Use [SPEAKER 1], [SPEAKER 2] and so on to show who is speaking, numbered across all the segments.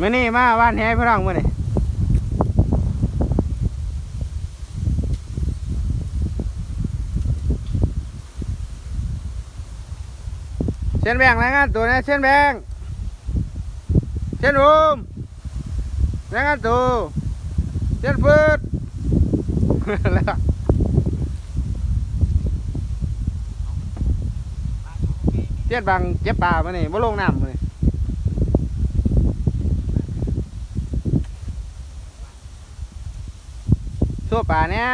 [SPEAKER 1] มื่อนี้มาบ้านแฮ้พี่น้องมื่อนี้เช่นแบ่งรายงานตัวนะเช่นแบ่งเช่นรูมรายงานตัวเช่นฟืดแล้วเช่นบางเจ็บป่ามื่อนี้บ่ลงน้ำมื่อนี้ ทั่วป่าเนี้ย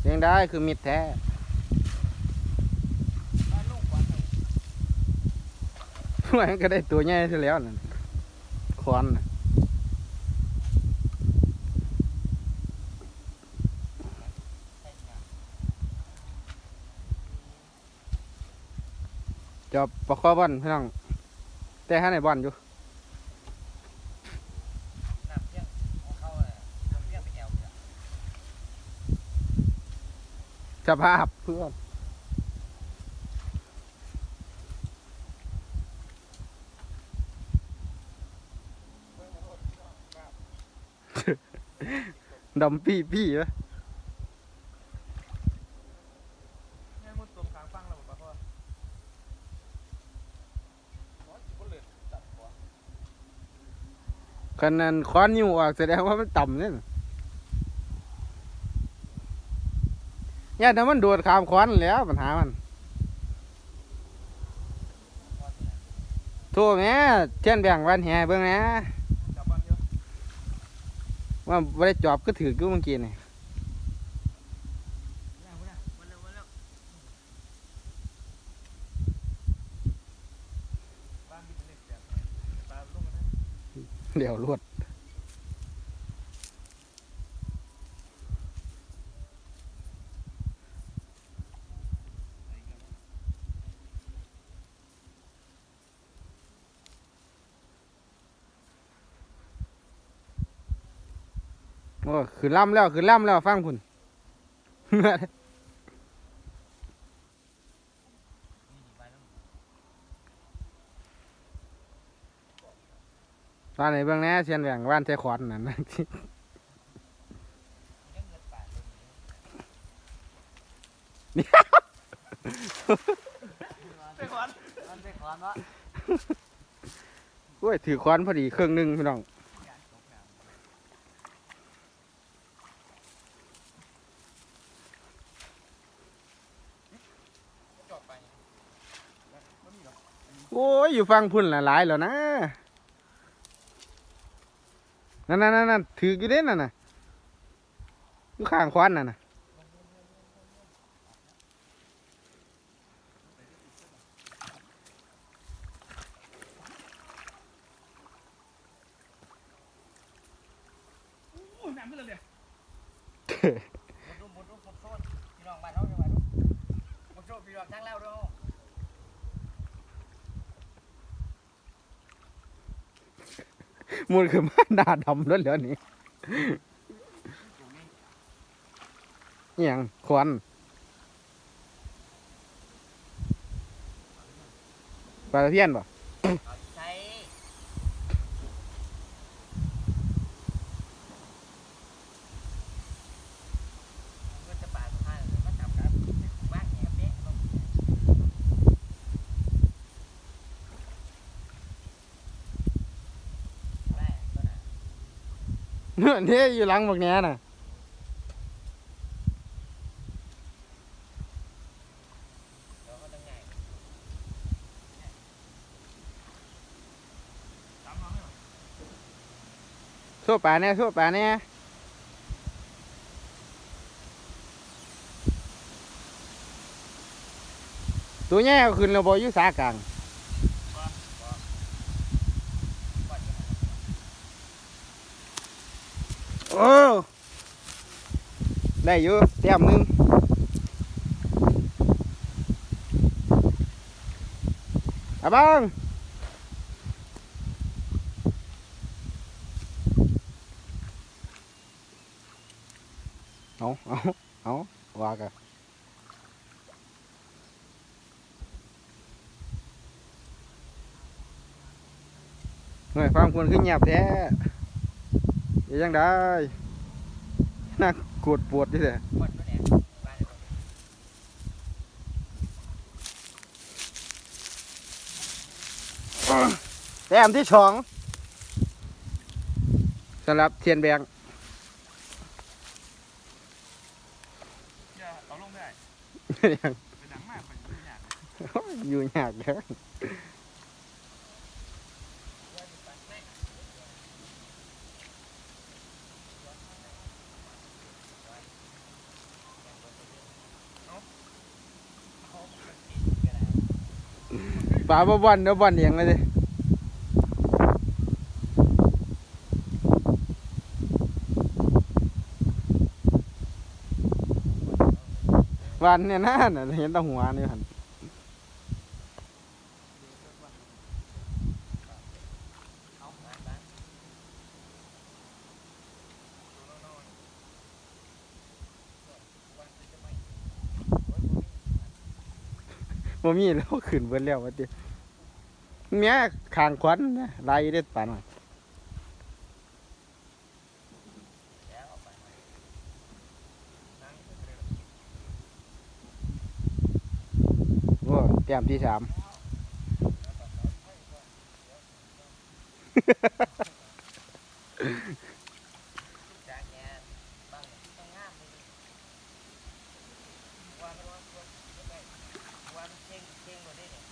[SPEAKER 1] เลี้ยงได้คือมิดแท้มันก็ได้ตัวใหญ่ซะแล้วนั่นคอนน่ะ จอบปะคอบอลพี่น้องแต่ให้ในบอลอยู่
[SPEAKER 2] น้ำเพียงของเขาเลยน้ำเพียงไปแอวเนี่ย
[SPEAKER 1] สภาพเพื่อนดำปี้ปี้วะ
[SPEAKER 2] แม่มุดตรงกลางฟังเราบอกว่าน้อยสิบ่เลยจับหัว
[SPEAKER 1] ขนนั้นค้อนนิ้วออกแสดงว่ามันต่ำเนี่ยเนี่ยถ้ามันโดดขามค้อนแล้วปัญหามัน โทษแหม่เช่นแบ่งวันแห่เบิ่งนะ
[SPEAKER 2] จับบอลเยอะ
[SPEAKER 1] ว่าบ่ได้จอบก็ถือกูเมื่อกี้นี่
[SPEAKER 2] แล้วนะวันแล้ววันแล้วบ้านมีเป็นเล็กแบบตาลงกันนะ
[SPEAKER 1] เดี๋ยวรวด โอ้คือล่ำแล้วคือล่ำแล้วฟังคุณ ตอนไหนเบิ่งแน่เชียนแหว่งว่านใช้ขอนนั่นนะ
[SPEAKER 2] ไปขอนมันไปขอนวะ
[SPEAKER 1] โอ้ยถือค้อนพอดีเครื่องหนึงพี่น้องโอ้ยอยู่ฟังพุ่นละหลายแล้วนะ นั่นนั่นนั่นนั่นถืออยู่เด้นั่นน่ะอยู่ข้างค้อนนั่นน่ะ
[SPEAKER 2] โอ้ยน้ำขึ้นเลยมุดมุดมุดมุดโซนพี่น้องบ้านเขาจังหวัดมุดโซนพี่น้องทั้งเล่าด้วย
[SPEAKER 1] มูลคือมันหน้าดำแล้วเหลือนี่อหย่างควันปลาเพียนป่ะ
[SPEAKER 2] ใช้ก็จะปาดท่าเลยมาจับกันบ้านแหบเด๊ะลงได้ก็ได้
[SPEAKER 1] เนี่ยอยู่หลังบักแหน่น่ะ
[SPEAKER 2] เดี๋ยวก็ต้องไงตามมาไหม
[SPEAKER 1] สู้ปลาเนี่ยสู้ปลาเนี่ยตัวแง่ก็ขึ้นแล้วบอยู่สากลาง โอ้ได้อยู่เตรียมนึงอาบังเอาเอาเอาว่ากันหน่วยความควรขึ้นเงียบแท้ ยวยังได้น่ากดปวดดิเด้อ
[SPEAKER 2] คนตัวเนี้ยบ้านเดี๋ยวก่อน
[SPEAKER 1] แต้มที่สองสำหรับเทียนแบง
[SPEAKER 3] อย่าเอาลงได้
[SPEAKER 1] ยัง
[SPEAKER 3] เป็นหนังมากไปอยู่อย่าง
[SPEAKER 1] อยู่ยากเด้อ
[SPEAKER 2] เขาเป็นสีก็ได้
[SPEAKER 1] ป่าบ่วันเดี๋ยวบอนเองเลยดิวันเนี่ยน่าน่ะเห็นตาหัวนี่หัน
[SPEAKER 2] เอาบ้านบ้าน
[SPEAKER 1] บ่มีแล้วขึ้นเบิดแล้วว่าติเมียขางขวัญนะลายเด็ดปาน
[SPEAKER 2] เอาไปนั่งเรือ
[SPEAKER 1] โอ้แต้มที่สาม
[SPEAKER 2] จ้าแง่บ้างต้องงามเลยว่ามันว่าว่าว่ามันเก่งเก่งกว่านี้เนี่ย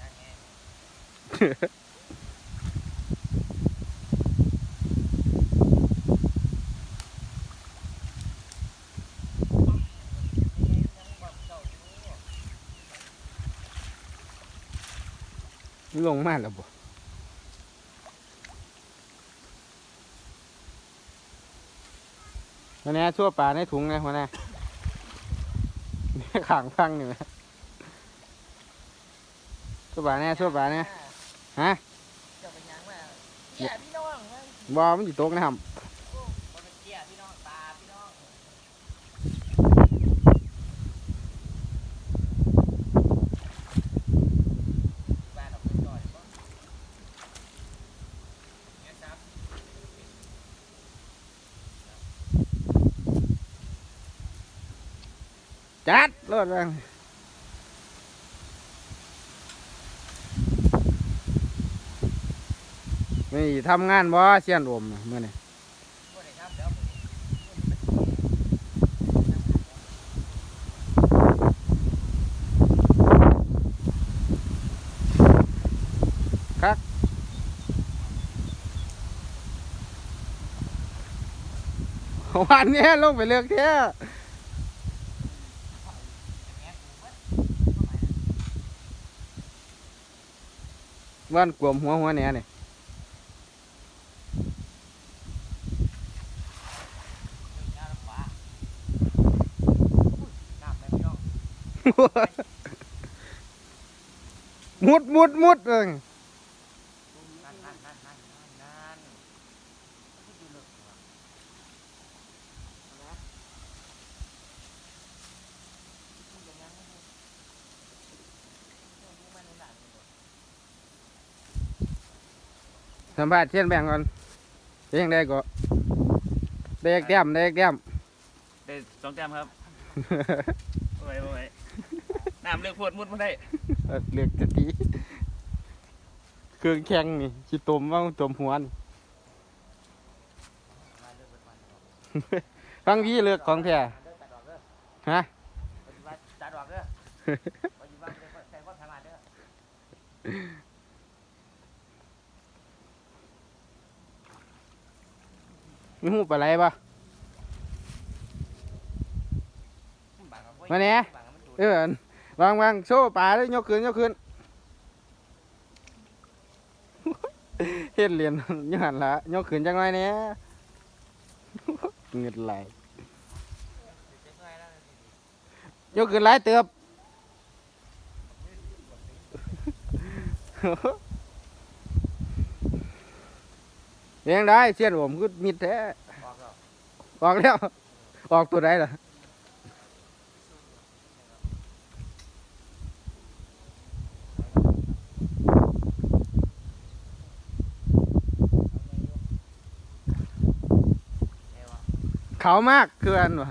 [SPEAKER 2] จ้าแง่
[SPEAKER 1] ลงมาแล้วบ่วันนี้ชั่วป่าในถุงไงหัวหน้าขางฟังหนี่ไหมชั่วป่าเนี่ยชั่วป่าเนี่ย ฮะ
[SPEAKER 2] เจ้าเป็นยังไงเกี่ยพี่น้องเว้ย
[SPEAKER 1] บอมันอยู่ตกนะครับ
[SPEAKER 2] โอ้มันเป็นเกี่ยพี่น้องตาพี่น้องบ้านเราเป็นจอยปะเนี่ยครับ
[SPEAKER 1] จัดรถบ้าง นี่ทำงานบ่เชียนรวมเมื่อนี่
[SPEAKER 2] ครับวั
[SPEAKER 1] นนี้ลงไปเลือกเท่
[SPEAKER 2] แง่กูเว้ย
[SPEAKER 1] วันกลมหัวหัวเนี่ยนี่
[SPEAKER 2] ยาลำบากน้ำไปพี่น้อง
[SPEAKER 1] มุดมุดมุดเอง
[SPEAKER 2] นั่นนั่นนั่นนั่นนั่นมันอยู่ลึกว่ะเอาละมันยังยังไม่รู้ยังรู้มันในหลานอยู่บ่
[SPEAKER 1] สัมภาษณ์เชียนแบ่งก่อนเป็นยังไงก็เด็กแต้มเด็กแต้ม
[SPEAKER 3] ได้สองแต้มครับ โอ้ยโอ้ย น้ำเลือกพวดมุดมาได้
[SPEAKER 1] เออเลือกจะตีเครื่องแข็งนี่ชิตมว่าตมหัวนี่
[SPEAKER 2] มาเลิกเบิดวันเถอะ
[SPEAKER 1] ฟังพี่เลือกของแท้
[SPEAKER 2] เลิกตัดดอกเด้อ
[SPEAKER 1] ฮะ
[SPEAKER 2] ปฏิบัติตัดดอกเด้อปฏิบัติใส่ความสามารถเด้อ
[SPEAKER 1] มีหูปลาไหลปะ
[SPEAKER 2] บังเอาไว้
[SPEAKER 1] มาเนี่ย
[SPEAKER 2] บังเอามันดูด
[SPEAKER 1] เออ วางวางโซ่ปลาเลยยกขึ้นยกขึ้นเฮ็ดเหรียญยันละยกขึ้นจังไงเนี่ยเงินไหล
[SPEAKER 2] เจ็บไงแล้ว
[SPEAKER 1] ยกขึ้นหลายเติบเลี้ยงได้เสียนผมคือมิดแท้
[SPEAKER 2] ออกแล้ว
[SPEAKER 1] ออกแล้วออกตัวไหนล่ะ
[SPEAKER 2] เอวอะ
[SPEAKER 1] เขามากคืออันวะ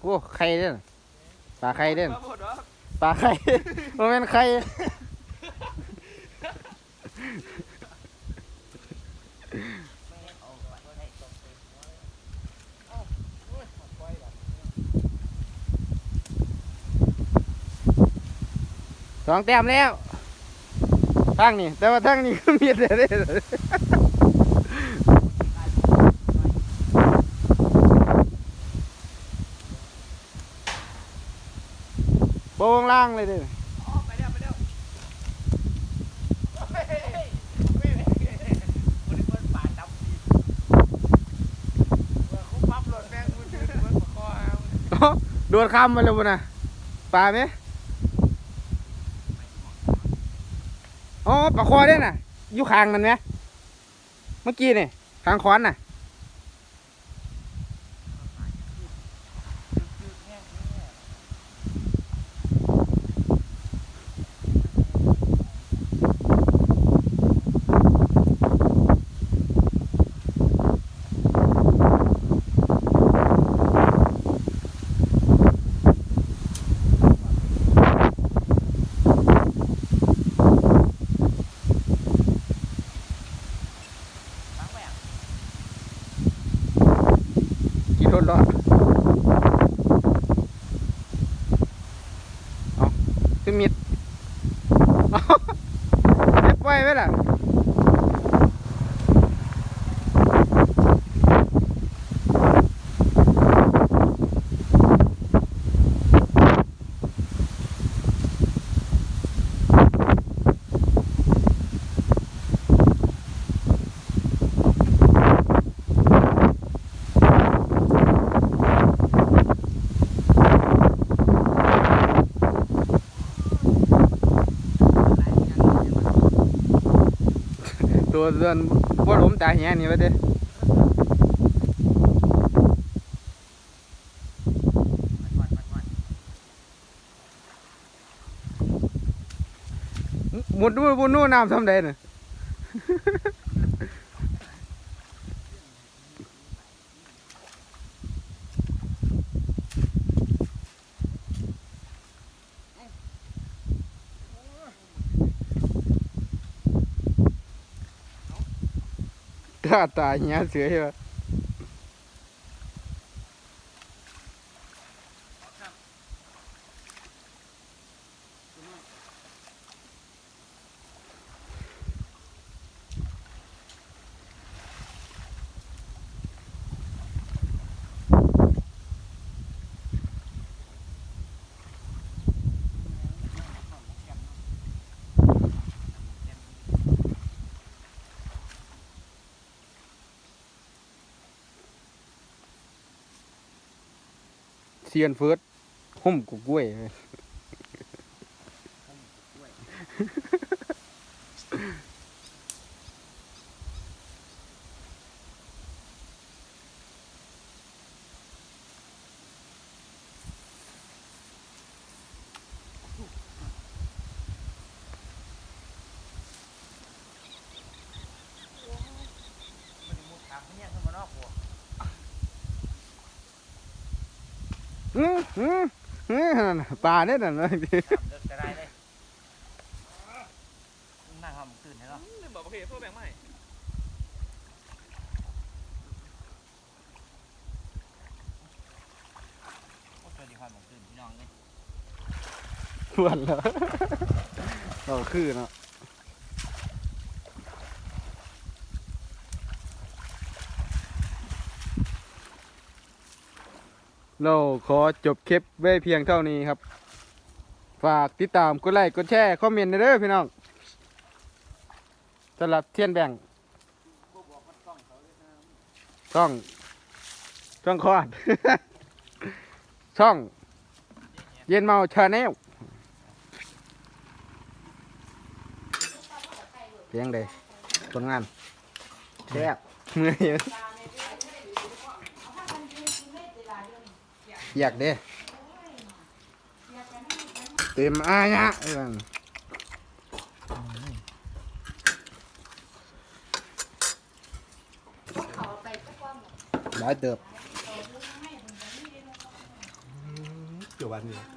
[SPEAKER 1] โอ้ไข่เด้อปลาไข่เด้อปลาไข่โมเมนไข่
[SPEAKER 2] ไม่ให้เอาไปก็ให้ตรงไปเอ้าโอ้ยมาปล่
[SPEAKER 1] สองแต้มแล้ว ทั้งนี่แต่ว่าทั้งนี่ก็มีแต่เด้อโบงล่างเลยเด้อ
[SPEAKER 2] อ๋อไปแล้วไปแล้วเฮ้ยเฮ้ยเฮ้ยเฮ้ยคนนี้คนป่าดำดีเมื่อเขาปั๊บรถแม่งกูถือเหมือนคอเอา
[SPEAKER 1] โดนคำมาเลยบุนะปลาไหมอ๋อ ปลาคอได้น่ะอยู่คางมันไหมเมื่อกี้นี่คางคอนน่ะ
[SPEAKER 2] จึกๆแห้งแห้ง ตั้งแหวก
[SPEAKER 1] กี่รถรอดเอาขึ้นมิดเอาเจ็บไว้ไหมล่ะ ตัวเดือนว่าล้มตายแหนี่วะเด้
[SPEAKER 2] หมดด้ว
[SPEAKER 1] ยบนนู้นน้ำทำได้น่ะ ตาตายเหี้ยเสือเหร เซียนเฟิร์สหุ่มกุกกล้วยเลย
[SPEAKER 2] มันมุดทางเนี่ยขึ้นมานอกหัว
[SPEAKER 1] อืมอืมอืมนั่นน่ะปลาเนี่ยนั่นเลย
[SPEAKER 2] เลิกจะได้เลยนั่งทำตื่นให้เนาะ
[SPEAKER 3] ลืมบอกโอเคพวกแบ่งไม่
[SPEAKER 2] ตัวดีความของตื่นพี่น้องเลย
[SPEAKER 1] หวนแล้วเอาคือเนาะ เราขอจบคลิปไว้เพียงเท่านี้ครับ ฝากติดตามกดไลค์กดแชร์คอมเมนต์เด้อพี่น้องสำหรับเทียนแบ่งช่องช่องคอด ช่อง เย็นเมาชาแนลเลี้ยงเลยผลงานแซ่บเมื่อย อยู่อยากเด้เต็มอายะเอิ่นหลายเติบ
[SPEAKER 4] เกี่ยววันนี้